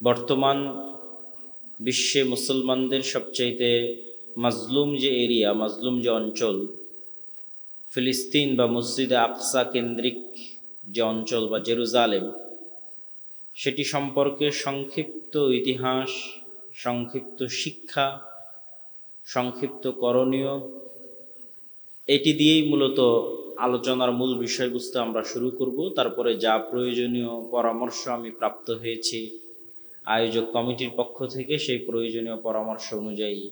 বর্তমান বিশ্বে মুসলমানদের সবচাইতে মাজলুম যে এরিয়া, মাজলুম যে অঞ্চল, ফিলিস্তিন বা মসজিদে আকসা কেন্দ্রিক যে অঞ্চল বা জেরুজালেম, সেটি সম্পর্কে সংক্ষিপ্ত ইতিহাস, সংক্ষিপ্ত শিক্ষা, সংক্ষিপ্ত করণীয়, এটি দিয়েই মূলত আলোচনার মূল বিষয়বস্তু আমরা শুরু করব। তারপরে যা প্রয়োজনীয় পরামর্শ আমি প্রাপ্ত হয়েছি আয়োজক কমিটির পক্ষ থেকে সেই প্রয়োজনীয় পরামর্শ অনুযায়ী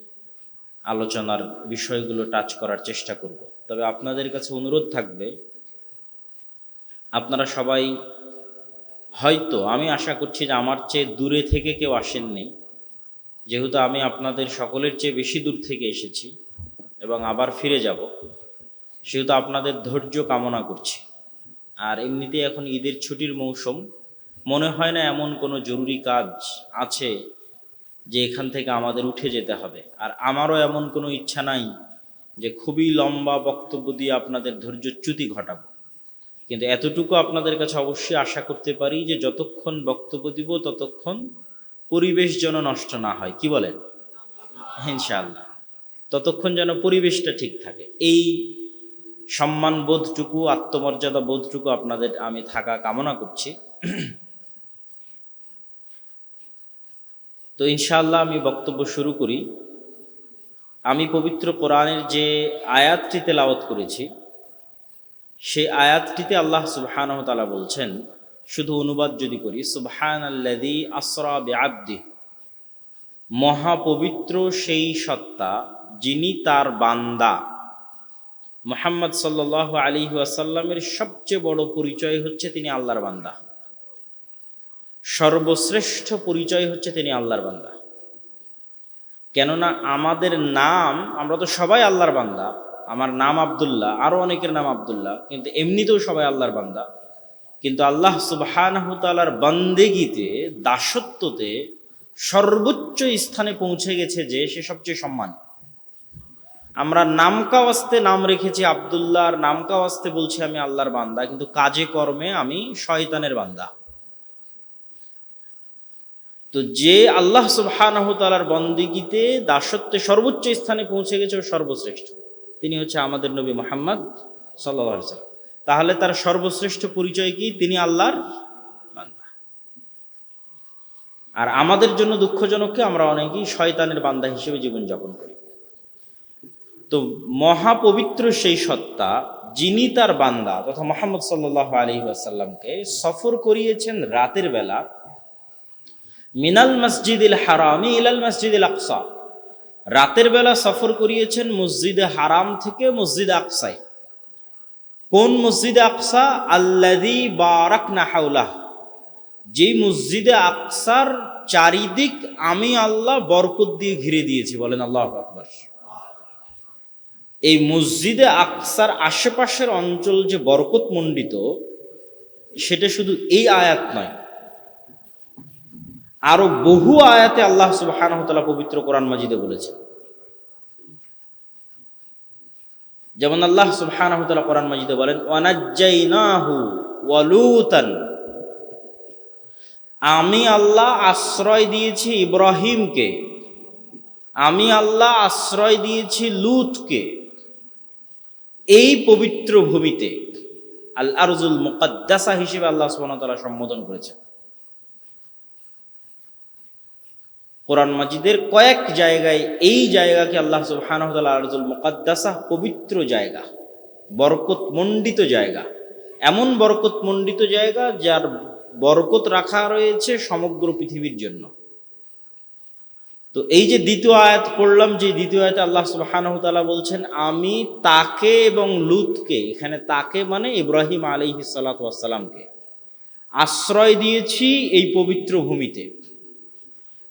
আলোচনার বিষয়গুলো টাচ করার চেষ্টা করব। তবে আপনাদের কাছে অনুরোধ থাকবে, আপনারা সবাই হয়তো, আমি আশা করছি যে আমার চেয়ে দূরে থেকে কেউ আসেননি, যেহেতু আমি আপনাদের সকলের চেয়ে বেশি দূর থেকে এসেছি এবং আবার ফিরে যাব, সেহেতু আপনাদের ধৈর্য কামনা করছি। আর এমনিতেই এখন ঈদের ছুটির মৌসুম মনে হয় না এমন কোনো জরুরি কাজ আছে যে এখান থেকে আমাদের উঠে যেতে হবে। আর আমারও এমন কোনো ইচ্ছা নাই যে খুবই লম্বা বক্তব্য দিয়ে আপনাদের ধৈর্যচ্যুতি ঘটাব। কিন্তু এতটুকু আপনাদের কাছে অবশ্যই আশা করতে পারি যে যতক্ষণ বক্তব্য দিব, ততক্ষণ পরিবেশ যেন নষ্ট না হয়। কি বলেন? ইনশাআল্লাহ। ততক্ষণ যেন পরিবেশটা ঠিক থাকে। এই সম্মান বোধটুকু আত্মমর্যাদা বোধটুকু আপনাদের আমি থাকা কামনা করছি। তো ইনশাআল্লাহ আমি বক্তব্য শুরু করি। আমি পবিত্র কোরআনের যে আয়াতটি তেলাওয়াত করেছি, সেই আয়াতটিতে আল্লাহ সুবহান তালা বলছেন, শুধু অনুবাদ যদি করি সুবহান আল্লাদি আসরা বেআব্দি মহাপবিত্র সেই সত্তা যিনি তার বান্দা। মোহাম্মদ সাল্লাহ আলী আসাল্লামের সবচেয়ে বড় পরিচয় হচ্ছে তিনি আল্লাহর বান্দা। সর্বশ্রেষ্ঠ পরিচয় হচ্ছে তিনি আল্লাহর বান্দা। কেননা আমাদের নাম, আমরা তো সবাই আল্লাহর বান্দা। আমার নাম আবদুল্লাহ আরও অনেকের নাম আবদুল্লাহ, কিন্তু এমনিতেও সবাই আল্লাহর বান্দা। কিন্তু আল্লাহ সুবাহানহতালার বান্দেগিতে, দাসত্বতে সর্বোচ্চ স্থানে পৌঁছে গেছে যে সে সবচেয়ে সম্মান। আমরা নামকা নামকাওয়াস্তে নাম রেখেছি আবদুল্লাহ, আর নামকাওয়াস্তে বলছি আমি আল্লাহর বান্দা, কিন্তু কাজে কর্মে আমি শয়তানের বান্দা। তো যে আল্লাহ সুবহানাহতালার বন্দিগিতে দাসত্বে সর্বোচ্চ স্থানে পৌঁছে গেছে সর্বশ্রেষ্ঠ। তিনি হচ্ছে আমাদের নবী মোহাম্মদ সাল্লাহ সাল্লাম তাহলে তার সর্বশ্রেষ্ঠ পরিচয় কি? তিনি আল্লাহর বান্দা। আর আমাদের জন্য দুঃখজনককে আমরা অনেকেই শয়তানের বান্দা হিসেবে জীবনযাপন করি। তো মহাপবিত্র সেই সত্তা, যিনি তার বান্দা, তথা মোহাম্মদ সাল্লাহ আলী আসাল্লামকে সফর করিয়েছেন রাতের বেলা মিনাল মসজিদিল হারামি ইলাল মসজিদিল আকসা। রাতের বেলা সফর করিয়েছেন মসজিদে হারাম থেকে মসজিদ আকসাই কোন মসজিদে আকসা? আল্লাদি বারাক না হাউলাহ যেই মসজিদে আকসার চারিদিক আমি আল্লাহ বরকত দিয়ে ঘিরে দিয়েছি, বলেন আল্লাহ আকবর। এই মসজিদে আকসার আশেপাশের অঞ্চল যে বরকত মণ্ডিত সেটা শুধু এই আয়াত নয় আরও বহু আয়াতে আল্লাহ সুবাহ পবিত্র কোরআন মাজিদে বলেছে যেমন আল্লাহ সুবাহ কোরআন মাজিদে বলেন, ওয়ানাজ্জাইনাহু ওয়ালুতান। আমি আল্লাহ আশ্রয় দিয়েছি ইব্রাহিমকে। আমি আল্লাহ আশ্রয় দিয়েছি লুতকে। এই পবিত্র ভূমিতে আল আরজুল মুকাদ্দাসা হিসেবে আল্লাহ সুবহানাহু সম্বোধন করেছেন। কোরআন মাজিদের কয়েক জায়গায় এই জায়গাকে আল্লাহ সুবহানাহু তাআলা আরজুল পবিত্র জায়গা বরকত মণ্ডিত জায়গা। এমন বরকত মণ্ডিত জায়গা যার বরকত রাখা রয়েছে সমগ্র পৃথিবীর জন্য। তো এই যে দ্বিতীয় আয়াত পড়লাম, যে দ্বিতীয় আয়াতে আল্লাহ সুবহানাহু তাআলা বলছেন, আমি তাকে এবং লুতকে, এখানে তাকে মানে ইব্রাহিম ওয়াস আশ্রয় দিয়েছি এই পবিত্র ভূমিতে।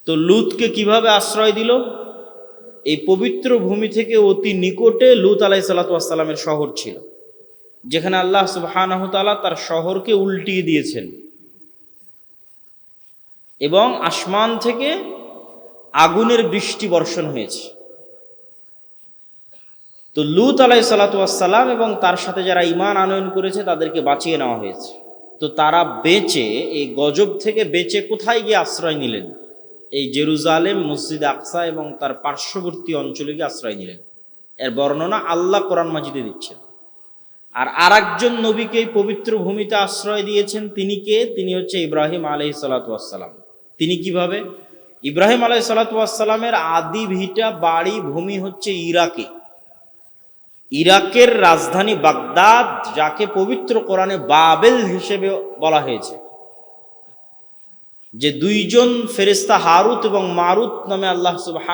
তো লুতকে কীভাবে আশ্রয় দিল? এই পবিত্র ভূমি থেকে অতি নিকটে লুত আলাই সাল্লাতামের শহর ছিল, যেখানে আল্লাহ সুবাহানহতালা তার শহরকে উল্টিয়ে দিয়েছেন। এবং আসমান থেকে আগুনের বৃষ্টি বর্ষণ হয়েছে। তো লুত আলাই সাল্লাতাম এবং তার সাথে যারা ইমান আনয়ন করেছে, তাদেরকে বাঁচিয়ে নেওয়া হয়েছে। তো তারা বেঁচে, এই গজব থেকে বেঁচে কোথায় গিয়ে আশ্রয় নিলেন? এই জেরুজালেম, মসজিদ আকসা এবং তার পার্শ্ববর্তী অঞ্চলে গিয়ে আশ্রয় নিলেন। এর বর্ণনা আল্লাহ কোরআন মাজিদে দিচ্ছেন আর আরেকজন নবীকে পবিত্র ভূমিতে আশ্রয় দিয়েছেন তিনি কে? তিনি হচ্ছে ইব্রাহিম আলহি সালাতাম তিনি কীভাবে? ইব্রাহিম আলহি সালাতামের আদি ভিটা বাড়ি, ভূমি হচ্ছে ইরাকে। ইরাকের রাজধানী বাগদাদ, যাকে পবিত্র কোরআনে বাবেল হিসেবে বলা হয়েছে। যে দুইজন ফেরেস্তা হারুত এবং মারুত নামে আল্লাহ সুবাহ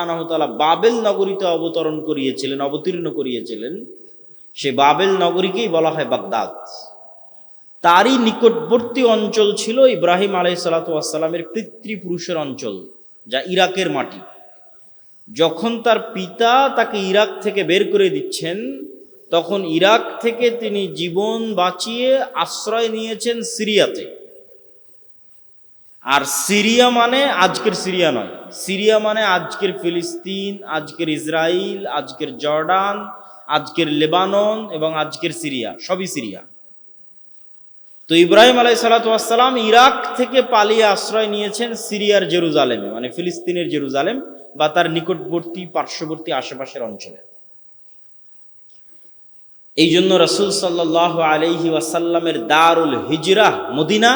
বাবেল নগরীতে অবতরণ করিয়েছিলেন, অবতীর্ণ করিয়েছিলেন। সে বাবেল নগরীকেই বলা হয় বাগদাদ। তারই নিকটবর্তী অঞ্চল ছিল ইব্রাহিম আলাই সালাতামের পিতৃপুরুষের অঞ্চল, যা ইরাকের মাটি। যখন তার পিতা তাকে ইরাক থেকে বের করে দিচ্ছেন, তখন ইরাক থেকে তিনি জীবন বাঁচিয়ে আশ্রয় নিয়েছেন সিরিয়াতে। আর সিরিয়া মানে আজকের সিরিয়া নয়। সিরিয়া মানে আজকের ফিলিস্তিন, আজকের ইসরায়েল আজকের জর্ডান, আজকের লেবানন এবং আজকের সিরিয়া, সবই সিরিয়া। তো ইব্রাহিম আলাই সালাতাম ইরাক থেকে পালিয়ে আশ্রয় নিয়েছেন সিরিয়ার জেরুজালেমে মানে ফিলিস্তিনের জেরুজালেম বা তার নিকটবর্তী, পার্শ্ববর্তী আশেপাশের অঞ্চলে। এই জন্য রসুল সাল্লাহ আলহি ওয়াসাল্লামের দারুল হিজরা মদিনা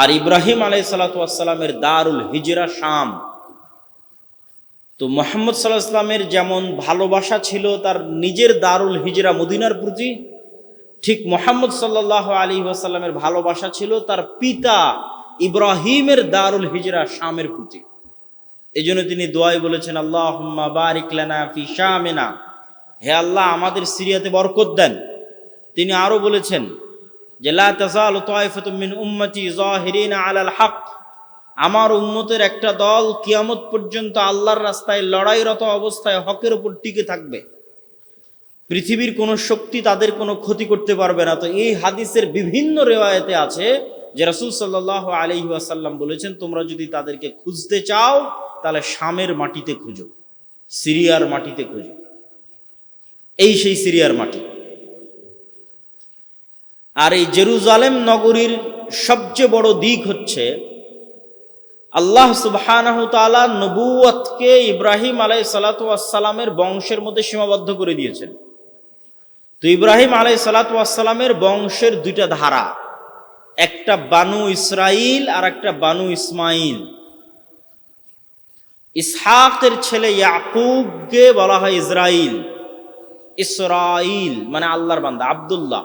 আর ইব্রাহিম আলাই সালাতামের দারুল হিজরা শাম। তো মোহাম্মদ সাল্লাহ যেমন ভালোবাসা ছিল, তার নিজের দারুল হিজরা মদিনার প্রতি, ঠিক মোহাম্মদ সাল্লাহ আলী ওয়াসাল্লামের ভালোবাসা ছিল, তার পিতা ইব্রাহিমের দারুল হিজরা শামের প্রতি। এই জন্য তিনি দোয়াই বলেছেন আল্লাহ বারিকলানা ফি শামেনা। হে আল্লাহ, আমাদের সিরিয়াতে বরকত দেন। তিনি আরও বলেছেন যে আমার উম্মতের একটা দল কিয়ামত পর্যন্ত আল্লাহর রাস্তায় লড়াইরত অবস্থায় হকের উপর টিকে থাকবে। পৃথিবীর কোনো শক্তি তাদের কোনো ক্ষতি করতে পারবে না। তো এই হাদিসের বিভিন্ন রেওয়ায়তে আছে যে, রাসুল সাল্লাহ আলহি আসাল্লাম বলেছেন, তোমরা যদি তাদেরকে খুঁজতে চাও, তাহলে শামের মাটিতে খুঁজো, সিরিয়ার মাটিতে খুঁজো। এই সেই সিরিয়ার মাটি। আর এই জেরুজালেম নগরীর সবচেয়ে বড় দিক হচ্ছে আল্লাহ সুবাহ নবুয়তকে ইব্রাহিম আলাই সালাতামের বংশের মধ্যে সীমাবদ্ধ করে দিয়েছেন। তো ইব্রাহিম আলাই সালাতামের বংশের দুইটা ধারা, একটা বানু ইসরাইল আর একটা বানু ইসমাইল। ইসহাকের ছেলে ইয়াকুবকে বলা হয় ইসরাইল। ইসরাইল মানে আল্লাহর বান্দা, আবদুল্লাহ।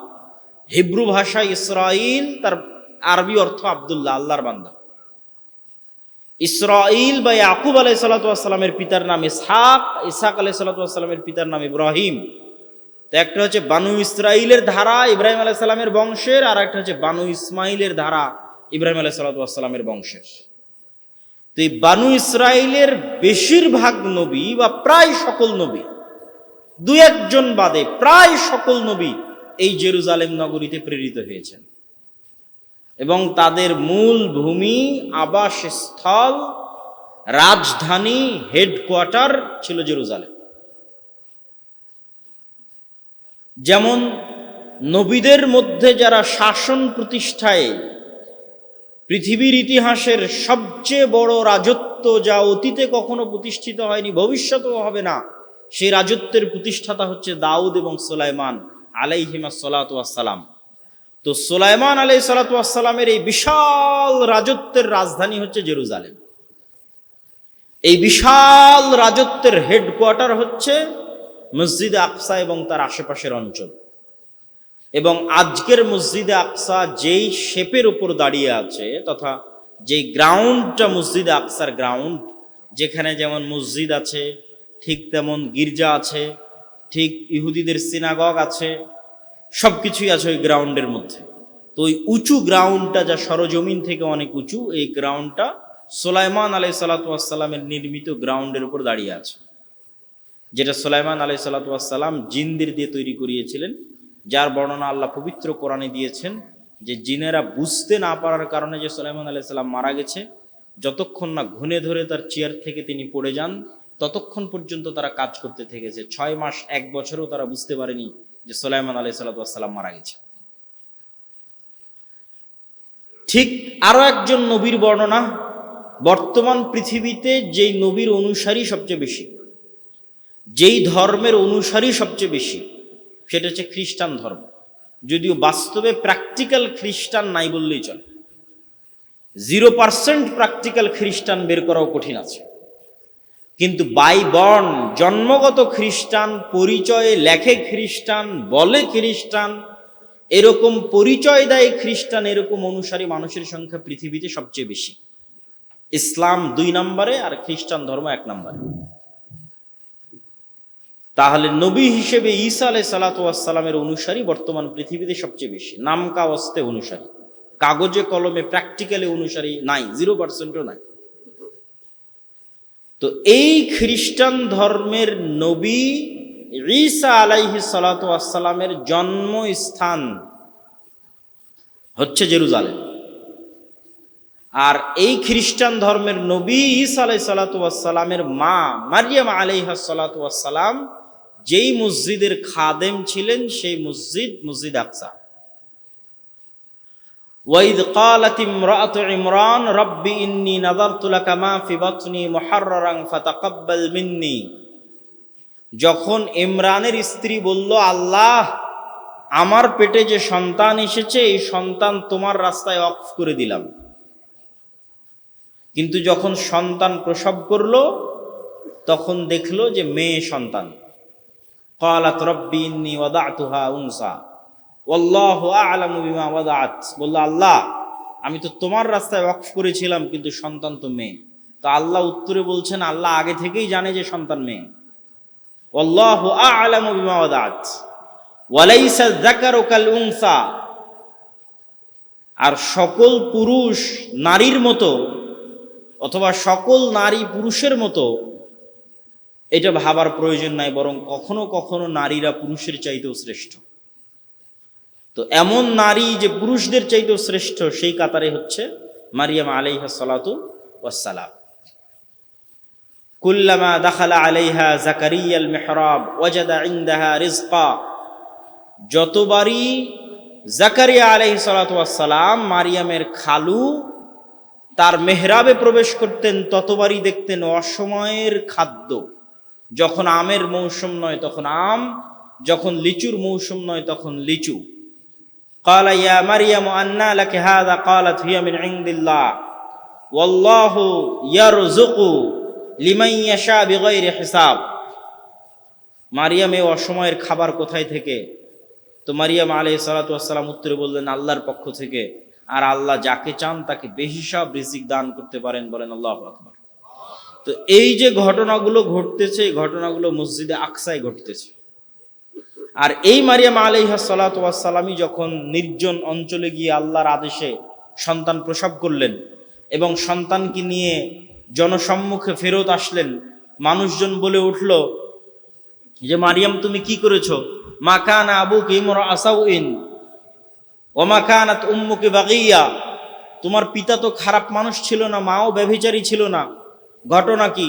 হিব্রু ভাষায় ইসরাইল, তার আরবি অর্থ আবদুল্লাহ, আল্লাহর বান্দা। ইসরাইল বা ইয়াকুব আলাই সাল্লাতামের পিতার নাম ইসহাক ইসহাক আলাই সাল্লাতামের পিতার নাম ইব্রাহিম। তো একটা হচ্ছে বানু ইসরাইলের ধারা ইব্রাহিম আলাই সাল্লামের বংশের, আর একটা হচ্ছে বানু ইসমাইলের ধারা ইব্রাহিম আলাই সাল্লাতামের বংশের। তো এই বানু ইসরায়েলের বেশিরভাগ নবী বা প্রায় সকল নবী দু একজন বাদে প্রায় সকল নবী এই জেরুজালেম নগরীতে প্রেরিত হয়েছেন। এবং তাদের মূল ভূমি, আবাসস্থল, রাজধানী, হেডকোয়ার্টার ছিল জেরুজালেম। যেমন নবীদের মধ্যে যারা শাসন প্রতিষ্ঠায় পৃথিবীর ইতিহাসের সবচেয়ে বড় রাজত্ব যা অতীতে কখনো প্রতিষ্ঠিত হয়নি, ভবিষ্যতেও হবে না, সেই রাজত্বের প্রতিষ্ঠাতা হচ্ছে দাউদ এবং সোলাইমান। আলাইহিমা সালাতাম তো সোলাইমান আলাই সালাতামের এই বিশাল রাজত্বের রাজধানী হচ্ছে জেরুজালেম। এই বিশাল রাজত্বের হেডকোয়ার্টার হচ্ছে মসজিদ আকসা এবং তার আশেপাশের অঞ্চল। এবং আজকের মসজিদে আকসা যেই শেপের উপর দাঁড়িয়ে আছে তথা যেই গ্রাউন্ডটা মসজিদে আকসার গ্রাউন্ড, যেখানে যেমন মসজিদ আছে, ঠিক তেমন গির্জা আছে ঠিক ইহুদিদের সিনাগগ আছে সব কিছুই আছে ওই গ্রাউন্ডের মধ্যে। তো ওই উঁচু গ্রাউন্ডটা যা সরজমিন থেকে অনেক উঁচু, এই গ্রাউন্ডটা সোলাইমান আলাই সাল্লাতামের নির্মিত গ্রাউন্ডের উপর দাঁড়িয়ে আছে। যেটা সোলাইমান আলাই সাল্লাতাম জিনদের দিয়ে তৈরি করিয়েছিলেন, যার বর্ণনা আল্লাহ পবিত্র কোরআনে দিয়েছেন যে জিনেরা বুঝতে না পারার কারণে যে সোলাইমান আলাই সাল্লাম মারা গেছে, যতক্ষণ না ঘুনে ধরে তার চেয়ার থেকে তিনি পড়ে যান ততক্ষণ পর্যন্ত তারা কাজ করতে থেকেছে। ছয় মাস, এক বছরও তারা বুঝতে পারেনি যে সোলাইমান আলাই সাল্লাম মারা গেছে। ঠিক আরও একজন নবীর বর্ণনা, বর্তমান পৃথিবীতে যেই নবীর অনুসারী সবচেয়ে বেশি, যেই ধর্মের অনুসারী সবচেয়ে বেশি, সেটা হচ্ছে খ্রিস্টান ধর্ম। যদিও বাস্তবে প্র্যাকটিক্যাল খ্রিস্টান নাই বললেই চলে। জিরো পার্সেন্ট প্র্যাকটিক্যাল খ্রিস্টান বের করাও কঠিন আছে। কিন্তু বাই বর্ণ, জন্মগত খ্রিস্টান, পরিচয়ে লেখে খ্রিস্টান, বলে খ্রিস্টান, এরকম পরিচয় দেয় খ্রিস্টান, এরকম অনুসারী মানুষের সংখ্যা পৃথিবীতে সবচেয়ে বেশি। ইসলাম দুই নম্বরে আর খ্রিস্টান ধর্ম এক নম্বরে। তাহলে নবী হিসেবে ঈসা আলাই সালাতামের অনুসারী বর্তমান পৃথিবীতে সবচেয়ে বেশি। নামকা কাওয়াস্তে অনুসারী। কাগজে কলমে প্র্যাকটিক্যালি অনুসারী নাই জিরো পার্সেন্টও নাই। তো এই খ্রিস্টান ধর্মের নবী ঈসা আলাইহি সালাতামের জন্মস্থান হচ্ছে জেরুজালেম। আর এই খ্রিস্টান ধর্মের নবী ঈসা আলাই সালাতামের মা মারিয়াম আলাইহা সালাতাম যেই মসজিদের খাদেম ছিলেন, সেই মসজিদ মসজিদ আকসা। وإذ قالت امرأة عمران رب إني نظرت لك ما في بطني محررا فتقبل مني যখন ইমরানের স্ত্রী বলল আল্লাহ আমার পেটে যে সন্তান এসেছে এই সন্তান তোমার রাস্তায় অফ করে দিলাম কিন্তু যখন সন্তান প্রসব করলো তখন দেখলো যে মেয়ে সন্তান قالت ربي إني وضعتها أنثى والله অল্লাহ আল্লাহ, আমি তো তোমার রাস্তায় ওয়াকফ করেছিলাম, কিন্তু সন্তান তো মেয়ে। তো আল্লাহ উত্তরে বলছেন, আল্লাহ আগে থেকেই জানে যে সন্তান মেয়ে। আর সকল পুরুষ নারীর মতো, অথবা সকল নারী পুরুষের মতো, এটা ভাবার প্রয়োজন নাই, বরং কখনো কখনো নারীরা পুরুষের চাইতেও শ্রেষ্ঠ। তো এমন নারী যে পুরুষদের চাইতেও শ্রেষ্ঠ, সেই কাতারে হচ্ছে মারিয়াম আলাইহা সালাতু ওয়াসালাম কুল্লামা দাখালা আলাইহা জাকারিয়াল মেহরাব ওয়াজাদা ইনদাহা রিজকা। যতবারই জাকারিয়া আলাইহি সালাতু ওয়াসালাম মারিয়ামের খালু তার মেহরাবে প্রবেশ করতেন, ততবারই দেখতেন অসময়ের খাদ্য। যখন আমের মৌসুম নয় তখন আম, যখন লিচুর মৌসুম নয় তখন লিচু। قال يا مريم أنى لك هذا قالت هي من عند الله والله يرزق لمن يشاء بغير حساب মারিয়াম এই অসময়ের খাবার কোথায় থেকে তো মারিয়াম আলাইহিস সালাতু ওয়াসসালাম উত্তরে বললেন আল্লাহর পক্ষ থেকে আর আল্লাহ যাকে চান তাকে বেহিসাব রিজিক দান করতে পারেন বলেন আল্লাহু আকবার তো এই যে ঘটনাগুলো ঘটতেছে এই ঘটনাগুলো মসজিদে আকসায় ঘটতেছে আর এই মারিয়াম আলাইহা সালাতামই যখন নির্জন অঞ্চলে গিয়ে আল্লাহর আদেশে সন্তান প্রসব করলেন এবং সন্তানকে নিয়ে জনসম্মুখে ফেরত আসলেন, মানুষজন বলে উঠল, যে মারিয়াম, তুমি কি করেছ? মা কান আবু কিমর আসাউইন ও মা কানাত উম্মুকে বাগিয়া। তোমার পিতা তো খারাপ মানুষ ছিল না, মাও ব্যভিচারী ছিল না। ঘটনা কি?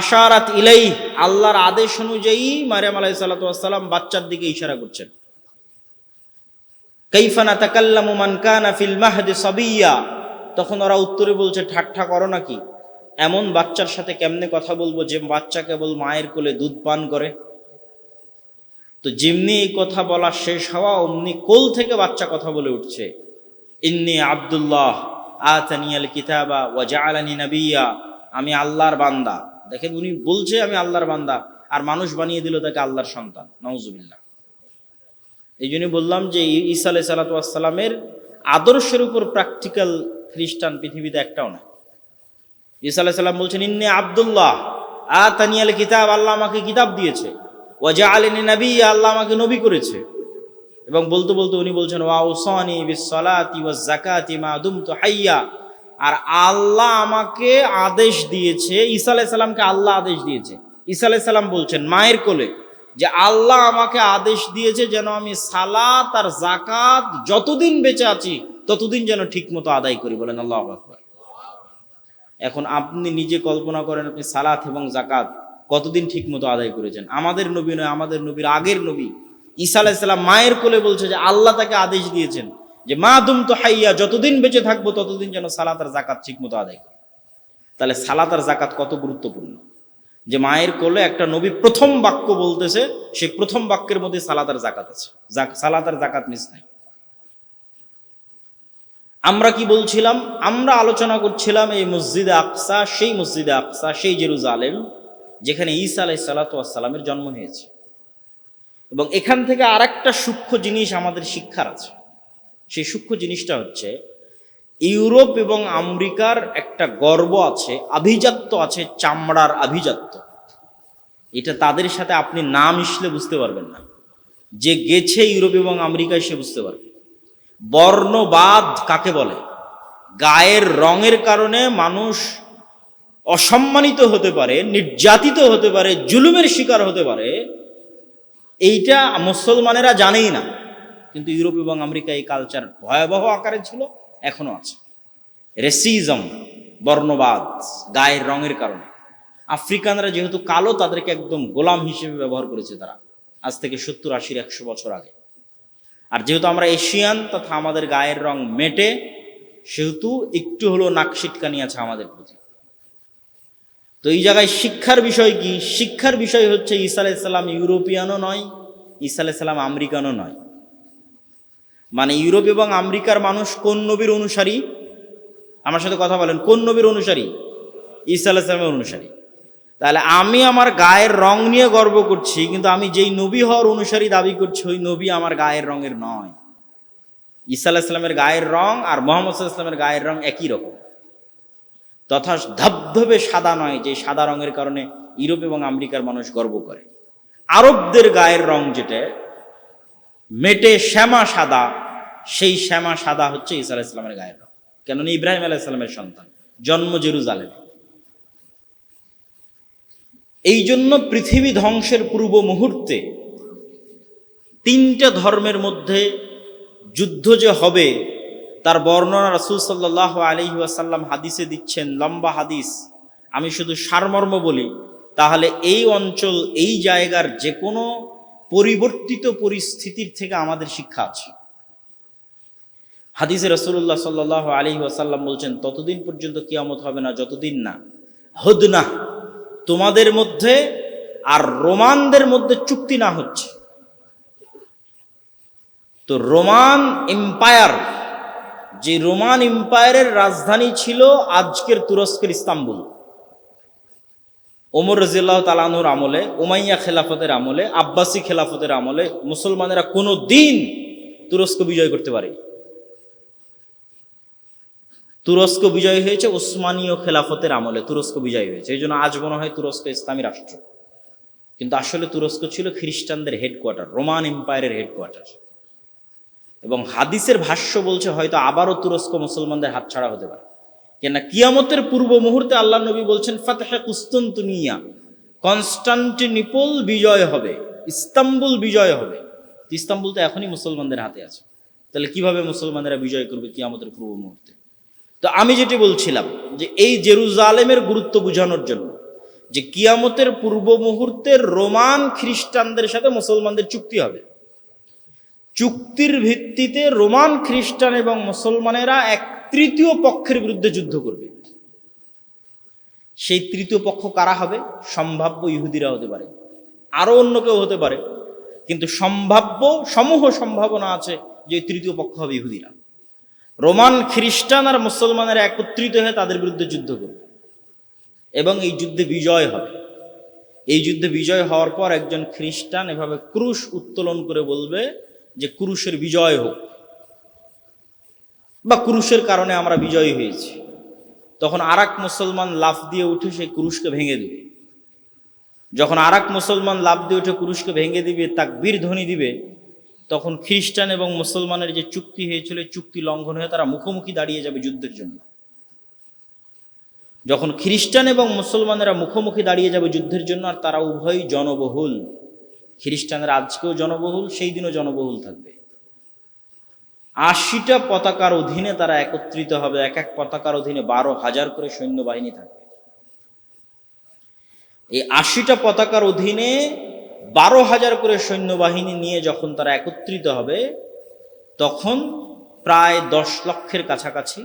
আশারাত ইলাই আল্লাহর আদেশ অনুযায়ী মারিয়াম আলাই সাল্লাম বাচ্চার দিকে ইশারা করছেন। কৈফানা তাকাল্লামু মান কানা ফিল মাহদি সাবিয়া, তখন ওরা উত্তরে বলছে, ঠাট্টা করো নাকি? এমন বাচ্চার সাথে কেমনে কথা বলব যে বাচ্চা কেবল মায়ের কোলে দুধ পান করে? তো যেমনি এই কথা বলা শেষ হওয়া, অমনি কোল থেকে বাচ্চা কথা বলে উঠছে, ইন্নি আব্দুল্লাহ আতানিয়াল কিতাবা ওয়াজআলানি নাবিয়া, আমি আল্লাহর বান্দা। দেখেন উনি বলছে আমি আল্লাহর বান্দা, আর মানুষ বানিয়ে দিল তাকে আল্লাহর সন্তান। নওজুবিল্লাহ এই জন্য বললাম যে ঈসা আলাই সালাতামের আদর্শের উপর প্র্যাকটিক্যাল খ্রিস্টান পৃথিবীতে একটাও না। ঈসা আলাহ সাল্লাম বলছেন, ইন্নে আবদুল্লাহ আ তানিয়াল কিতাব, আল্লাহ আমাকে কিতাব দিয়েছে। ওয়াজা আলিনী নবী আল্লাহ আমাকে নবী করেছে। এবং বলতে বলতে উনি বলছেন, ওয়া উসানি বিসসালাতি ওয়াজ যাকাতি মা দুমতু হাইয়া। আর আল্লাহ আমাকে আদেশ দিয়েছে, ঈসা আলাইসাল্লামকে আল্লাহ আদেশ দিয়েছে। ঈসা আলাইহিস সালাম বলছেন, মায়ের কোলে, যে আল্লাহ আমাকে আদেশ দিয়েছে যেন আমি সালাত আর জাকাত যতদিন বেঁচে আছি, ততদিন যেন ঠিকমতো আদায় করি বলেন আল্লাহ আকবার। এখন আপনি নিজে কল্পনা করেন, আপনি সালাত এবং জাকাত কতদিন ঠিকমতো আদায় করেছেন? আমাদের নবী নয়, আমাদের নবীর আগের নবী ঈসা আলাইসাল্লাম মায়ের কোলে বলছে যে আল্লাহ তাকে আদেশ দিয়েছেন। যে মা দুম তো হাইয়া, যতদিন বেঁচে থাকব ততদিন যেন সালাত আর জাকাত ঠিক মতো আদায় করে। তাহলে সালাত আর জাকাত কত গুরুত্বপূর্ণ? যে মায়ের কোলে একটা নবী প্রথম বাক্য বলতেছে সেই প্রথম বাক্যের মধ্যে সালাত আর জাকাত আছে। সালাত আর জাকাত মিস নাই। আমরা কি বলছিলাম? আমরা আলোচনা করছিলাম এই মসজিদে আকসা, সেই মসজিদে আকসা, সেই জেরুজালেম, যেখানে ঈসা আলাই সালাতামের জন্ম হয়েছে। এবং এখান থেকে আর একটা সূক্ষ্ম জিনিস আমাদের শিক্ষার আছে। সেই সূক্ষ্ম জিনিসটা হচ্ছে, ইউরোপ এবং আমেরিকার একটা গর্ব আছে, আভিজাত্য আছে, চামড়ার আভিজাত্য। এটা তাদের সাথে আপনি না মিশলে বুঝতে পারবেন না। যে গেছে ইউরোপ এবং আমেরিকায় সে বুঝতে পারবে। বর্ণবাদ কাকে বলে? গায়ের রঙের কারণে মানুষ অসম্মানিত হতে পারে, নির্যাতিত হতে পারে, জুলুমের শিকার হতে পারে। এইটা মুসলমানেরা জানেই না। কিন্তু ইউরোপ এবং আমেরিকা এই কালচার ভয়াবহ আকারে ছিল, এখনও আছে। রেসিজম বর্ণবাদ, গায়ের রঙের কারণে। আফ্রিকানরা যেহেতু কালো, তাদেরকে একদম গোলাম হিসেবে ব্যবহার করেছে তারা, আজ থেকে সত্তর আশির একশো বছর আগে। আর যেহেতু আমরা এশিয়ান, তথা আমাদের গায়ের রং মেটে, সেহেতু একটু হলেও নাক সিটকানি আছে আমাদের প্রতি। তো এই জায়গায় শিক্ষার বিষয় কি? শিক্ষার বিষয় হচ্ছে ঈসা আলাইসাল্লাম ইউরোপিয়ানও নয়, ঈসা আলাইসাল্লাম আমেরিকানও নয়। মানে ইউরোপ এবং আমেরিকার মানুষ কোন নবীর অনুসারী? আমার সাথে কথা বলেন, কোন নবীর অনুসারী? ঈসা আলাইসালামের অনুসারী। তাহলে আমি আমার গায়ের রং নিয়ে গর্ব করছি, কিন্তু আমি যেই নবী হওয়ার অনুসারী দাবি করছি, ওই নবী আমার গায়ের রঙের নয়। ঈসা আলাহিসাল্লামের গায়ের রং আর মোহাম্মদ সাল্লামের গায়ের রং একই রকম। তথা ধবধবে সাদা নয়, যে সাদা রঙের কারণে ইউরোপ এবং আমেরিকার মানুষ গর্ব করে। আরবদের গায়ের রং যেটা মেটে শ্যামা সাদা, সেই শ্যামা সাদা হচ্ছে ঈসা আলাহিসাল্লামের গায়ের রং। কেননা ইব্রাহিম আলাইসাল্লামের সন্তান, জন্ম জেরুজালেমে। এই জন্য পৃথিবী ধ্বংসের পূর্ব মুহূর্তে তিনটা ধর্মের মধ্যে যুদ্ধ যে হবে, তার বর্ণনা রাসুল সাল্লাহ আলহি আসাল্লাম হাদিসে দিচ্ছেন, লম্বা হাদিস। আমি শুধু সারমর্ম বলি, তাহলে এই অঞ্চল, এই জায়গার যে কোনো পরিবর্তিত পরিস্থিতির থেকে আমাদের শিক্ষা আছে। হাদিসে রসুল্লাহ সাল্লাহ আলী ওয়াসাল্লাম বলছেন, ততদিন পর্যন্ত কিয়ামত হবে না, যতদিন না। হদনা তোমাদের মধ্যে আর রোমানদের মধ্যে চুক্তি না হচ্ছে। তো রোমান এম্পায়ার, যে রোমান এম্পায়ারের রাজধানী ছিল আজকের তুরস্কের ইস্তাম্বুল। ওমর রাজিল্লাহ তালানুর আমলে, উমাইয়া খেলাফতের আমলে, আব্বাসী খেলাফতের আমলে মুসলমানেরা কোনো দিন তুরস্ক বিজয় করতে পারে তুরস্ক বিজয় হয়েছে ওসমানীয় খেলাফতের আমলে, তুরস্ক বিজয় হয়েছে। এই জন্য আজ মনে হয় তুরস্ক ইসলামী রাষ্ট্র। কিন্তু আসলে তুরস্ক ছিল খ্রিস্টানদের হেডকোয়ার্টার রোমান এম্পায়ারের হেডকোয়ার্টার এবং হাদিসের ভাষ্য বলছে হয়তো আবারও তুরস্ক মুসলমানদের হাতছাড়া হতে পারে। কেননা কিয়ামতের পূর্ব মুহূর্তে আল্লাহ নবী বলছেন, ফাতেহা কুস্তন্তুনিয়া কনস্টান্টিনিপল বিজয় হবে, ইস্তাম্বুল বিজয় হবে। ইস্তাম্বুল তো এখনই মুসলমানদের হাতে আছে। তাহলে কীভাবে মুসলমানেরা বিজয় করবে কিয়ামতের পূর্ব মুহূর্তে? তো আমি যেটি বলছিলাম, যে এই জেরুজালেমের গুরুত্ব বোঝানোর জন্য, যে কিয়ামতের পূর্ব মুহূর্তে রোমান খ্রিস্টানদের সাথে মুসলমানদের চুক্তি হবে। চুক্তির ভিত্তিতে রোমান খ্রিস্টান এবং মুসলমানেরা এক তৃতীয় পক্ষের বিরুদ্ধে যুদ্ধ করবে। সেই তৃতীয় পক্ষ কারা হবে? সম্ভাব্য ইহুদিরা হতে পারে। আরও অন্য কেউ হতে পারে। কিন্তু সম্ভাব্য, সমূহ সম্ভাবনা আছে যে তৃতীয় পক্ষ হবে ইহুদিরা। রোমান খ্রিস্টান আর মুসলমানেরা একত্রিত হয়ে তাদের বিরুদ্ধে যুদ্ধ করবে। এবং এই যুদ্ধে বিজয় হবে। এই যুদ্ধে বিজয় হওয়ার পর একজন খ্রিস্টান এভাবে ক্রুশ উত্তোলন করে বলবে যে ক্রুশের বিজয় হোক। বা ক্রুশের কারণে আমরা বিজয়ী হয়েছি। তখন আর মুসলমান লাফ দিয়ে উঠে সেই ক্রুশকে ভেঙে দেবে। যখন আর মুসলমান লাফ দিয়ে উঠে ক্রুশকে ভেঙে দিবে, তাকবীর ধ্বনি দিবে, তখন খ্রিস্টান এবং মুসলমানের যে চুক্তি হয়েছিল চুক্তি লঙ্ঘন হয়ে তারা মুখোমুখি দাঁড়িয়ে যাবে যুদ্ধের জন্য। যখন খ্রিস্টান এবং মুসলমানেরা মুখোমুখি দাঁড়িয়ে যাবে যুদ্ধের জন্য, আর তারা উভয়ই জনবহুল। খ্রিস্টানরা আজকেও জনবহুল, সেই দিনও জনবহুল থাকবে। আশিটা পতাকার অধীনে তারা একত্রিত হবে, এক এক পতাকার অধীনে বারো হাজার করে সৈন্যবাহিনী থাকবে। এই আশিটা পতাকার অধীনে বারো হাজার করে সৈন্যবাহিনী নিয়ে যখন তারা একত্রিত হবে, তখন প্রায় দশ লক্ষের কাছাকাছি,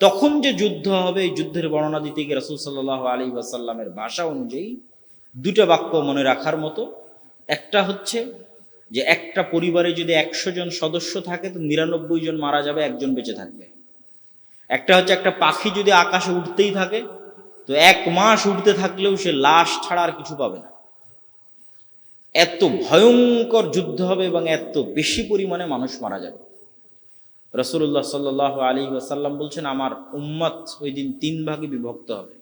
তখন যে যুদ্ধ হবে, এই যুদ্ধের বর্ণনা দিতে গিয়ে রসুল সাল্লাহ আলী ওয়াসাল্লামের ভাষা অনুযায়ী দুটা বাক্য মনে রাখার মতো। একটা হচ্ছে যে একটা পরিবারে যদি একশো জন সদস্য থাকে, তো নিরানব্বই জন মারা যাবে, একজন বেঁচে থাকবে। একটা হচ্ছে একটা পাখি যদি আকাশে উঠতেই থাকে, তো এক মাস উঠতে থাকলেও সে লাশ ছাড়া আর কিছু পাবে না। এত ভয়ঙ্কর যুদ্ধ হবে এবং এত বেশি পরিমাণে মানুষ মারা যাবে। রসুল্লাহ সাল্লাহ আলী ওয়াসাল্লাম বলছেন, আমার উম্মত ওই দিন তিন ভাগে বিভক্ত হবে।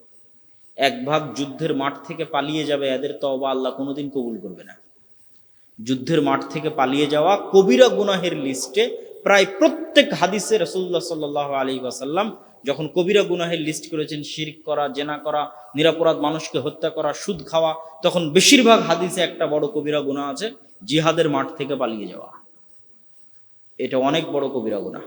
এক ভাগ যুদ্ধের মাঠ থেকে পালিয়ে যাবে, এদের তবা আল্লাহ কোনোদিন কবুল করবে না। যুদ্ধের মাঠ থেকে পালিয়ে যাওয়া কবিরা গুনাহের লিস্টে প্রায় প্রত্যেক হাদিসে রসুল্লাহ সাল্লাহ আলী ওয়াসাল্লাম যখন কবিরা গুনাহের লিস্ট করেছেন, শিরিক করা, জেনা করা, নিরাপরাধ মানুষকে হত্যা করা, সুদ খাওয়া, তখন বেশিরভাগ হাদিসে একটা বড় কবিরা গুণা আছে, জিহাদের মাঠ থেকে পালিয়ে যাওয়া। এটা অনেক বড় কবিরা গুণা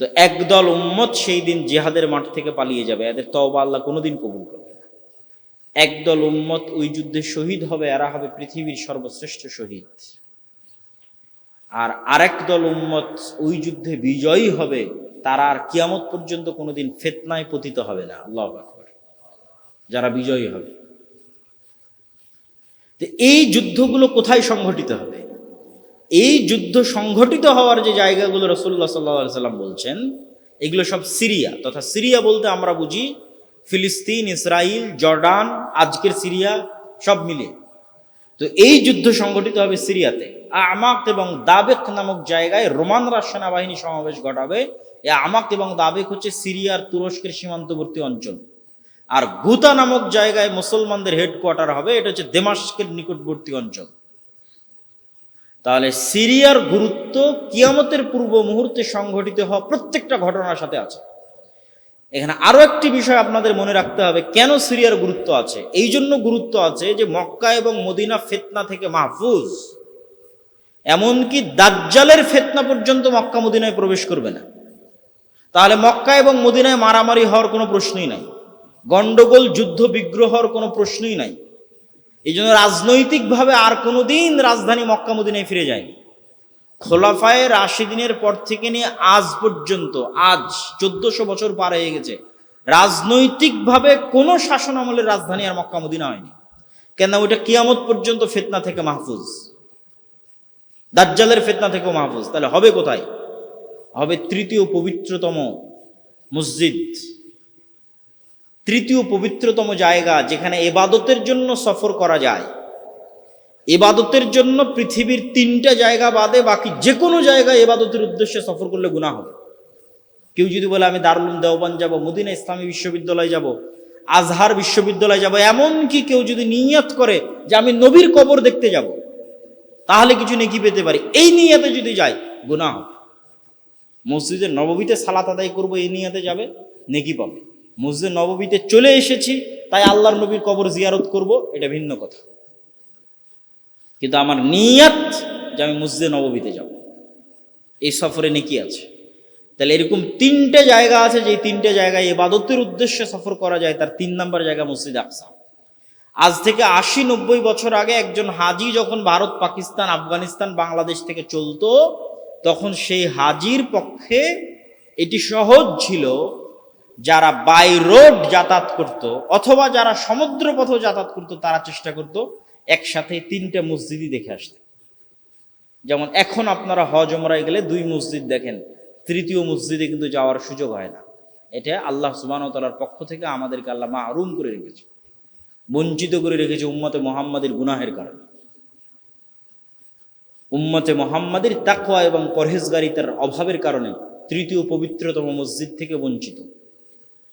তো একদল উম্মত সেই দিন জিহাদের মাঠ থেকে পালিয়ে যাবে। এদের তওবা আল্লাহ কোনোদিন কবুল করবে না। একদল উম্মত ওই যুদ্ধে শহীদ হবে, এরা হবে পৃথিবীর সর্বশ্রেষ্ঠ শহীদ। আর আরেক দল উম্মত ওই যুদ্ধে বিজয়ী হবে, তারা আর কিয়ামত পর্যন্ত কোনোদিন ফেতনায় পতিত হবে না। আল্লাহ আকবর। যারা বিজয়ী হবে। এই যুদ্ধগুলো কোথায় সংঘটিত হবে? এই যুদ্ধ সংঘটিত হওয়ার যে জায়গাগুলো রসুল্লাহ সাল্লা সাল্লাম বলছেন, এগুলো সব সিরিয়া, তথা সিরিয়া বলতে আমরা বুঝি ফিলিস্তিন ইসরায়েল জর্ডান, আজকের সিরিয়া, সব মিলে তো এই যুদ্ধ সংঘটিত হবে সিরিয়াতে। আমাক এবং দাবেক নামক জায়গায় রোমানরা সেনাবাহিনী সমাবেশ ঘটাবে। এ আমাক এবং দাবেক হচ্ছে সিরিয়ার তুরস্কের সীমান্তবর্তী অঞ্চল। আর গুতা নামক জায়গায় মুসলমানদের হেডকোয়ার্টার হবে, এটা হচ্ছে দেমাস্কের নিকটবর্তী অঞ্চল। তাহলে সিরিয়ার গুরুত্ব কিয়ামতের পূর্ব মুহূর্তে সংঘটিত হওয়া প্রত্যেকটা ঘটনার সাথে আছে। এখানে আরও একটি বিষয় আপনাদের মনে রাখতে হবে, কেন সিরিয়ার গুরুত্ব আছে? এই জন্য গুরুত্ব আছে যে মক্কা এবং মদিনা ফেতনা থেকে মাহফুজ। এমনকি দাজ্জালের ফেতনা পর্যন্ত মক্কা মদিনায় প্রবেশ করবে না। তাহলে মক্কা এবং মদিনায় মারামারি হওয়ার কোনো প্রশ্নই নাই। গন্ডগোল, যুদ্ধ বিগ্রহর কোনো প্রশ্নই নাই। এই জন্য রাজনৈতিকভাবে আর কোনো দিন রাজধানী মক্কা মদিনায় ফিরে যায়নি। খোলাফায় রাশিদিনের পর থেকে নিয়ে আজ পর্যন্ত, আজ চোদ্দশো বছর পার হয়ে গেছে, রাজনৈতিকভাবে কোনো শাসন আমলের রাজধানী আর মক্কা মদিনা হয়নি। কেন ওইটা কিয়ামত পর্যন্ত ফেতনা থেকে মাহফুজ। দাজ্জালের ফেতনা থেকেও মাহফুজ। তাহলে হবে কোথায়? হবে তৃতীয় পবিত্রতম মসজিদ। তৃতীয় পবিত্রতম জায়গা যেখানে এবাদতের জন্য সফর করা যায়। এবাদতের জন্য পৃথিবীর তিনটা জায়গা বাদে বাকি যে কোনো জায়গায় এবাদতের উদ্দেশ্যে সফর করলে গুণা হবে। কেউ যদি বলে, আমি দারুল দেওবান যাব, মদিনা ইসলামী বিশ্ববিদ্যালয় যাব, আজহার বিশ্ববিদ্যালয় যাব, এমনকি কেউ যদি নিয়ত করে যে, আমি নবীর কবর দেখতে যাব, তাহলে কিছু নেকি পেতে পারি। এই নিয়াতে যদি যাই গুণা হবে। মসজিদের নববীতে সালাত আদায় করব, এই নিয়াতে যাবে, নেকি পাবে। মসজিদ নববীতে চলে এসেছি, তাই আল্লাহর নবীর কবর জিয়ারত করব, এটা ভিন্ন কথা। কিন্তু আমার নিয়াত যে আমি মসজিদে নববীতে যাব। এই সফরে নেকি আছে। তাহলে এরকম তিনটে জায়গা আছে যে তিনটে জায়গায় এবাদতের উদ্দেশ্যে সফর করা যায়, তার তিন নম্বর জায়গা মসজিদ আকসা। আজ থেকে আশি নব্বই বছর আগে একজন হাজি যখন ভারত, পাকিস্তান, আফগানিস্তান, বাংলাদেশ থেকে চলতো, তখন সেই হাজির পক্ষে এটি সহজ ছিল যারা বাই রোড যাতায়াত করত, অথবা যারা সমুদ্র পথে যাতায়াত করত, তারা চেষ্টা করত একসাথে তিনটা মসজিদই দেখে আসতে। যেমন এখন আপনারা হজ ওমরায় গেলে দুই মসজিদ দেখেন, তৃতীয় মসজিদে কিন্তু যাওয়ার সুযোগ হয় না। এটা আল্লাহ সুবাহতালার পক্ষ থেকে আমাদেরকে আল্লাহ মাহরুম করে রেখেছে, বঞ্চিত করে রেখেছে উম্মতে মোহাম্মদের গুনাহের কারণে। উম্মতে মোহাম্মদের তাকওয়া এবং পরহেজগারিতার অভাবের কারণে তৃতীয় পবিত্রতম মসজিদ থেকে বঞ্চিত।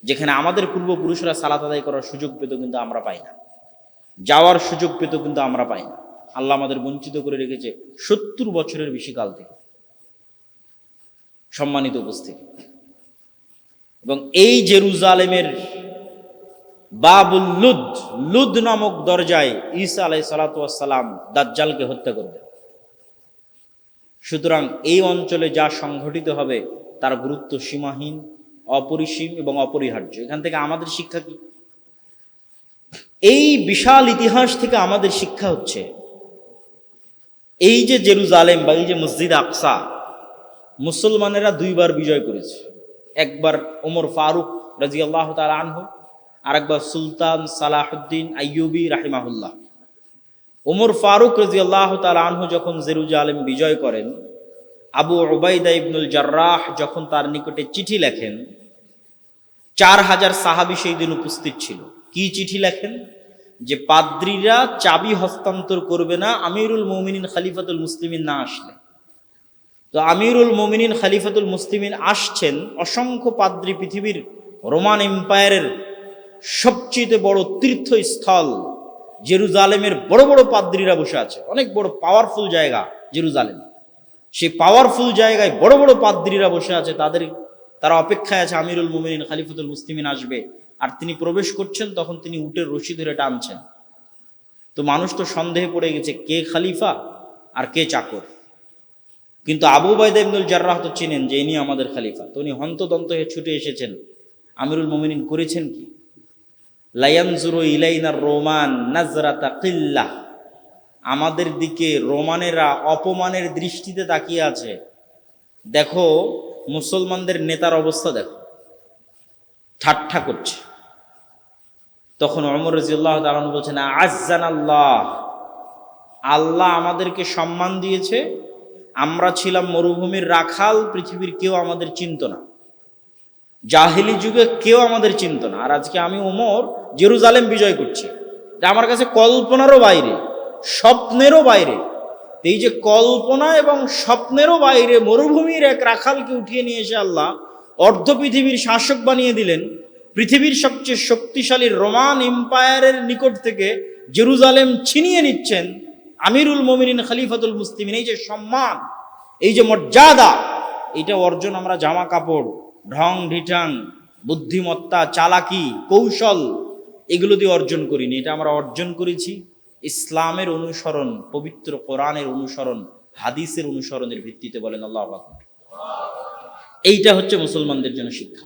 যেখানে আমাদের পূর্বপুরুষরা সালাত আদায় করার সুযোগ পেত কিন্তু আমরা পাই না। যাওয়ার সুযোগ পেত কিন্তু আমরা পাই না। আল্লাহ আমাদের বঞ্চিত করে রেখেছে সত্তর বছরের বেশি কাল থেকে। সম্মানিত উপস্থিতি। এবং এই জেরুজালেমের বাবুল লুদ লুদ নামক দরজায় ঈসা আলাই সালাতাম দাজ্জালকে হত্যা করবে। সুতরাং এই অঞ্চলে যা সংঘটিত হবে, তার গুরুত্ব সীমাহীন, অপরিসীম এবং অপরিহার্য। এখান থেকে আমাদের শিক্ষা কি? এই বিশাল ইতিহাস থেকে আমাদের শিক্ষা হচ্ছে। এই যে জেরুজালেম বা এই যে মসজিদ আকসা, মুসলমানেরা দুইবার বিজয় করেছে। একবার ওমর ফারুক রাজি আল্লাহ তালা আনহু আর একবার সুলতান সালাহুদ্দিন আইয়ুবি রাহিমাহুল্লাহ। ওমর ফারুক রাজি আল্লাহ তালা আনহু যখন জেরুজালেম বিজয় করেন, আবু ওবাইদা ইবনুল জার্রাহ যখন তার নিকটে চিঠি লেখেন, চার হাজার সাহাবি সেই দিন উপস্থিত ছিল। কি চিঠি লেখেন? যে পাদ্রীরা চাবি হস্তান্তর করবে না, আমিরুল মমিনিন খালিফাতুল মুসলিমিন না আসলে। তো আমিরুল মমিনিন খালিফাতুল মুসলিমিন আসছেন, অসংখ্য পাদ্রী পৃথিবীর রোমান এম্পায়ারের সবচেয়ে বড় তীর্থস্থল, জেরুজালেমের বড় বড় পাদ্রীরা বসে আছে। অনেক বড় পাওয়ারফুল জায়গা জেরুজালেম। সেই পাওয়ারফুল জায়গায় বড় বড় পাদ্রীরা বসে আছে, তাদের, তারা অপেক্ষায় আছে, আমিরুল মুমিনিন খালিফাতুল মুসলিমিন আসবে। আর তিনি প্রবেশ করছেন, তখন তিনি উটের রশি ধরে টানছেন। তো মানুষ তো সন্দেহে পড়ে গেছে, কে খালিফা আর কে চাকর? কিন্তু আবু বাইদা ইবনুল জার্রাহ তো চিনেন যে ইনি আমাদের খালিফা। তো উনি হন্তদন্ত হয়ে ছুটে এসেছেন। আমিরুল মোমিনিন করেছেন কি? লায়ানজুরু ইলাইনার রোমান নাজরাতা কিল্লাহ আমাদের দিকে রোমানেরা অপমানের দৃষ্টিতে তাকিয়ে আছে। দেখো, মুসলমানদের নেতার অবস্থা দেখো। ঠাট্টা করছে। তখন অমর রাজিউল্লাহ তালন বলছেন আজান আল্লাহ আল্লাহ আমাদেরকে সম্মান দিয়েছে। আমরা ছিলাম মরুভূমির রাখাল, পৃথিবীর কেউ আমাদের চিনত না। জাহিলি যুগে কেউ আমাদের চিনত না। আর আজকে আমি ওমর, জেরুজালেম বিজয় করছি। এটা আমার কাছে কল্পনারও বাইরে, স্বপ্নেরও বাইরে। এই যে কল্পনা এবং স্বপ্নেরও বাইরে মরুভূমির এক রাখালকে উঠিয়ে নিয়ে এসে আল্লাহ অর্ধ পৃথিবীর শাসক বানিয়ে দিলেন। পৃথিবীর সবচেয়ে শক্তিশালী রোমান এম্পায়ারের নিকট থেকে জেরুজালেম ছিনিয়ে নিচ্ছেন আমিরুল মোমিনিন খলিফাতুল মুসলিমিন। এই যে সম্মান, এই যে মর্যাদা, এটা অর্জন আমরা জামা কাপড়, ঢং ঢিঠাং বুদ্ধিমত্তা, চালাকি, কৌশল, এগুলো দিয়ে অর্জন করিনি। এটা আমরা অর্জন করেছি ইসলামের অনুসরণ, পবিত্র কোরআনের অনুসরণ, হাদিসের অনুসরণের ভিত্তিতে বলেন আল্লাহ এইটা হচ্ছে মুসলমানদের জন্য শিক্ষা।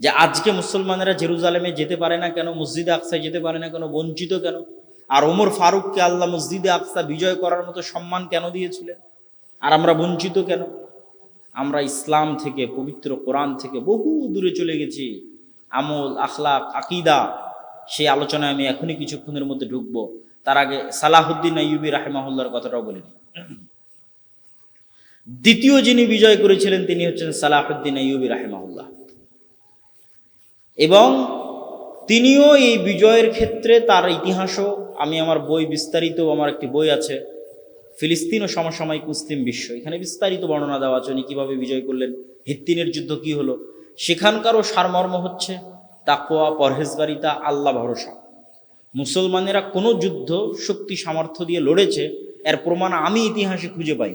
যে আজকে মুসলমানেরা জেরুজালেমে যেতে পারে না কেন, মসজিদে আকসায় যেতে পারে না কেন, বঞ্চিত কেন? আর ওমর ফারুককে আল্লাহ মসজিদে আকসা বিজয় করার মতো সম্মান কেন দিয়েছিলেন? আর আমরা বঞ্চিত কেন? আমরা ইসলাম থেকে, পবিত্র কোরআন থেকে বহু দূরে চলে গেছি। আমল, আখলাক, আকিদা, সেই আলোচনায় আমি এখনই কিছুক্ষণের মধ্যে ঢুকবো। তার আগে সালাহুদ্দিন আইয়ুবি রাহেমাহুল্লার কথাটাও বলে নিই দ্বিতীয় যিনি বিজয় করেছিলেন তিনি হচ্ছেন সালাহুদ্দিন আইয়ুবি রাহেমাহুল্লাহ। এবং তিনিও এই বিজয়ের ক্ষেত্রে তার ইতিহাসও, আমি আমার বই বিস্তারিত, আমার একটি বই আছে, ফিলিস্তিন ও সমসাময়িক মুসলিম বিশ্ব। এখানে বিস্তারিত বর্ণনা দেওয়া আছে উনি কীভাবে বিজয় করলেন হিত্তিনের যুদ্ধ কি হলো, সেখানকারও সারমর্ম হচ্ছে তাকোয়া পরহেজগারিতা, আল্লাহ ভরসা। মুসলমানেরা কোনো যুদ্ধ শক্তি সামর্থ্য দিয়ে লড়েছে, এর প্রমাণ আমি ইতিহাসে খুঁজে পাই।